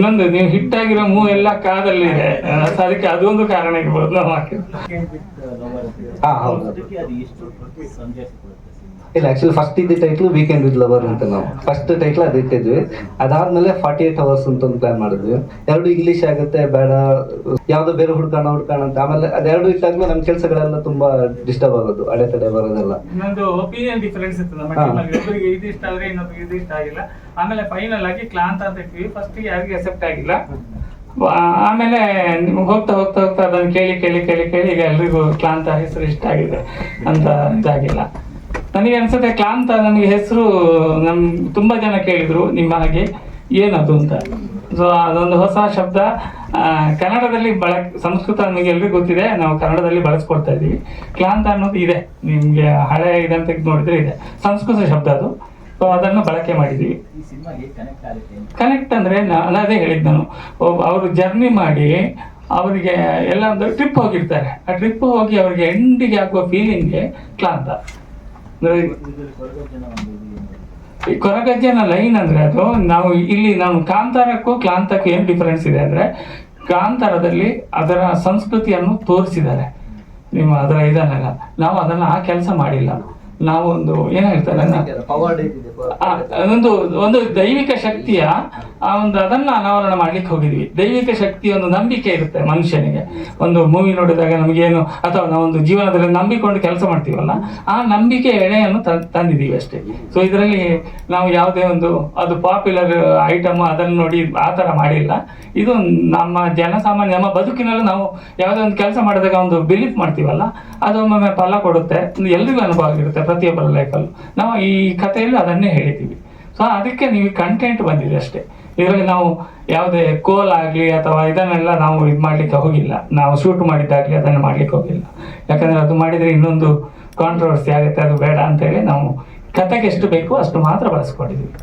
ಇನ್ನೊಂದು ನೀವು ಹಿಟ್ ಆಗಿರೋ ಮೂವ್ ಎಲ್ಲ ಕಾದಲ್ಲಿ ಇದೆ. ಅದಕ್ಕೆ ಅದೊಂದು ಕಾರಣ ಇರ್ಬೋದು ನಾವು ಇಲ್ಲ ಆಕ್ಚುಲಿ ಫಸ್ಟ್ ಇದ್ದ ಟೈಟ್ಲು ವೀಕೆಂಡ್ ವಿತ್ ಲವರ್ ಅಂತ ನಾವು. ಫಸ್ಟ್ ಟೈಟ್ಲ್ ಅದು ಇಟ್ಟಿದ್ವಿ. ಅದಾದ್ಮೇಲೆ ಫಾರ್ಟಿ ಏಟ್ ಅವರ್ಸ್ ಅಂತ ಒಂದು ಪ್ಲಾನ್ ಮಾಡಿದ್ವಿ. ಎರಡು ಇಂಗ್ಲಿಷ್ ಆಗುತ್ತೆ ಬೇಡ ಯಾವ್ದೋ ಬೇರೆ ಹುಡ್ಕಾಣ ಹುಡ್ಕಾಣ ಅಂತ. ಆಮೇಲೆ ಅದೆರಡು ಇಟ್ಟಾದ್ಮೇಲೆ ನಮ್ಮ ಕೆಲಸಗಳೆಲ್ಲ ತುಂಬಾ ಡಿಸ್ಟರ್ಬ್ ಆಗೋದು ಅಡೆತಡೆ ಬರೋದೆಲ್ಲ. ಒಪಿನಿಯನ್ ಡಿಫರೆನ್ಸ್ ಇದು ಇಷ್ಟ ಆದ್ರೆ ಇನ್ನೊಬ್ಬರಿಗೆ ಇದು ಇಷ್ಟ ಆಗಿಲ್ಲ. ಆಮೇಲೆ ಫೈನಲ್ ಆಗಿ ಕ್ಲಾಂತ್ ಅಂತ ಇಟ್ವಿ ಫಸ್ಟ್ ಯಾರಿಗೂ ಅಕ್ಸೆಪ್ಟ್ ಆಗಿಲ್ಲ. ಆಮೇಲೆ ಹೋಗ್ತಾ ಹೋಗ್ತಾ ಹೋಗ್ತಾ ಅದನ್ನ ಕೇಳಿ ಕೇಳಿ ಕೇಳಿ ಕೇಳಿ ಈಗ ಎಲ್ರಿಗೂ ಕ್ಲಾಂತ ಹೆಸರು ಇಷ್ಟ ಆಗಿದೆ ಅಂತ ಇದಾಗಿಲ್ಲ. ನನಗೆ ಅನ್ಸುತ್ತೆ ಕ್ಲಾಂತ ನನಗೆ ಹೆಸರು ನಮ್ ತುಂಬಾ ಜನ ಕೇಳಿದ್ರು ನಿಮ್ಮ ಹಾಗೆ. ಏನದು ಅಂತ? ಸೊ ಅದೊಂದು ಹೊಸ ಶಬ್ದ. ಕನ್ನಡದಲ್ಲಿ ಬಳಕೆ ಸಂಸ್ಕೃತ ನಮಗೆ ಎಲ್ರಿಗೂ ಗೊತ್ತಿದೆ. ನಾವು ಕನ್ನಡದಲ್ಲಿ ಬಳಸ್ಕೊಳ್ತಾ ಇದ್ದೀವಿ. ಕ್ಲಾಂತ ಅನ್ನೋದು ಇದೆ. ನಿಮಗೆ ಹಳೆ ಇದಂತ ನೋಡಿದ್ರೆ ಇದೆ. ಸಂಸ್ಕೃತ ಶಬ್ದ ಅದು. ಸೊ ಅದನ್ನು ಬಳಕೆ ಮಾಡಿದ್ದೀವಿ ಸಿನಿಮಾ ಕನೆಕ್ಟ್ ಅಂದ್ರೆ ನಾನು ಅದೇ ಹೇಳಿದ್ದು ನಾನು. ಅವರು ಜರ್ನಿ ಮಾಡಿ ಅವರಿಗೆ ಎಲ್ಲ ಒಂದು ಟ್ರಿಪ್ ಹೋಗಿರ್ತಾರೆ. ಆ ಟ್ರಿಪ್ ಹೋಗಿ ಅವರಿಗೆ ಎಂಡಿಗೆ ಆಗುವ ಫೀಲಿಂಗ್ಗೆ ಕ್ಲಾಂತ. ಕೊರಗಜ್ಜನ ಲೈನ್ ಅಂದ್ರೆ ಅದು ನಾವು ಇಲ್ಲಿ ನಾವು ಕಾಂತಾರಕ್ಕೂ ಕ್ಲಾಂತಕ್ಕೂ ಏನು ಡಿಫರೆನ್ಸ್ ಇದೆ ಅಂದ್ರೆ ಕಾಂತಾರದಲ್ಲಿ ಅದರ ಸಂಸ್ಕೃತಿಯನ್ನು ತೋರಿಸಿದ್ದಾರೆ. ನಿಮ್ಮ ಅದರ ಇದನ್ನೆಲ್ಲ. ನಾವು ಅದನ್ನ ಆ ಕೆಲಸ ಮಾಡಿಲ್ಲ. ನಾವು ಒಂದು ಏನಾಗಿರ್ತಾರೆ ಅದೊಂದು ಒಂದು ದೈವಿಕ ಶಕ್ತಿಯ ಆ ಒಂದು ಅದನ್ನ ಅನಾವರಣ ಮಾಡ್ಲಿಕ್ಕೆ ಹೋಗಿದ್ವಿ. ದೈವಿಕ ಶಕ್ತಿ ಒಂದು ನಂಬಿಕೆ ಇರುತ್ತೆ ಮನುಷ್ಯನಿಗೆ. ಒಂದು ಮೂವಿ ನೋಡಿದಾಗ ನಮಗೇನು ಅಥವಾ ನಾವೊಂದು ಜೀವನದಲ್ಲಿ ನಂಬಿಕೊಂಡು ಕೆಲಸ ಮಾಡ್ತೀವಲ್ಲ, ಆ ನಂಬಿಕೆ ಎಳೆಯನ್ನು ತಂದಿದ್ದೀವಿ ಅಷ್ಟೇ. ಸೊ ಇದರಲ್ಲಿ ನಾವು ಯಾವುದೇ ಒಂದು, ಅದು ಪಾಪ್ಯುಲರ್ ಐಟಮ್ ಅದನ್ನು ನೋಡಿ ಆ ಥರ ಮಾಡಿಲ್ಲ. ಇದು ನಮ್ಮ ಜನಸಾಮಾನ್ಯ, ನಮ್ಮ ಬದುಕಿನಲ್ಲೂ ನಾವು ಯಾವುದೇ ಒಂದು ಕೆಲಸ ಮಾಡಿದಾಗ ಒಂದು ಬಿಲೀಫ್ ಮಾಡ್ತೀವಲ್ಲ, ಅದು ಒಮ್ಮೊಮ್ಮೆ ಫಲ ಕೊಡುತ್ತೆ. ಎಲ್ರಿಗೂ ಅನುಭವ ಆಗಿರುತ್ತೆ ಪ್ರತಿಯೊಬ್ಬರ ಲೈಫಲ್ಲೂ ನಾವು ಈ ಕಥೆಯಲ್ಲಿ ಅದನ್ನೇ ಹೇಳಿದ್ದೀವಿ ಸೊ ಅದಕ್ಕೆ ನೀವು ಕಂಟೆಂಟ್ ಬಂದಿದೆ ಅಷ್ಟೇ. ಇದರಲ್ಲಿ ನಾವು ಯಾವುದೇ ಕೋಲ್ ಆಗಲಿ ಅಥವಾ ಇದನ್ನೆಲ್ಲ ನಾವು ಇದು ಮಾಡಲಿಕ್ಕೆ ಹೋಗಿಲ್ಲ. ನಾವು ಶೂಟ್ ಮಾಡಿದ್ದಾಗಲಿ ಅದನ್ನು ಮಾಡ್ಲಿಕ್ಕೆ ಹೋಗಿಲ್ಲ. ಯಾಕಂದರೆ ಅದು ಮಾಡಿದರೆ ಇನ್ನೊಂದು ಕಾಂಟ್ರವರ್ಸಿ ಆಗುತ್ತೆ, ಅದು ಬೇಡ ಅಂತೇಳಿ ನಾವು ಕಥೆಗೆ ಎಷ್ಟು ಬೇಕು ಅಷ್ಟು ಮಾತ್ರ ಬಳಸ್ಕೊಂಡಿದ್ದೀವಿ.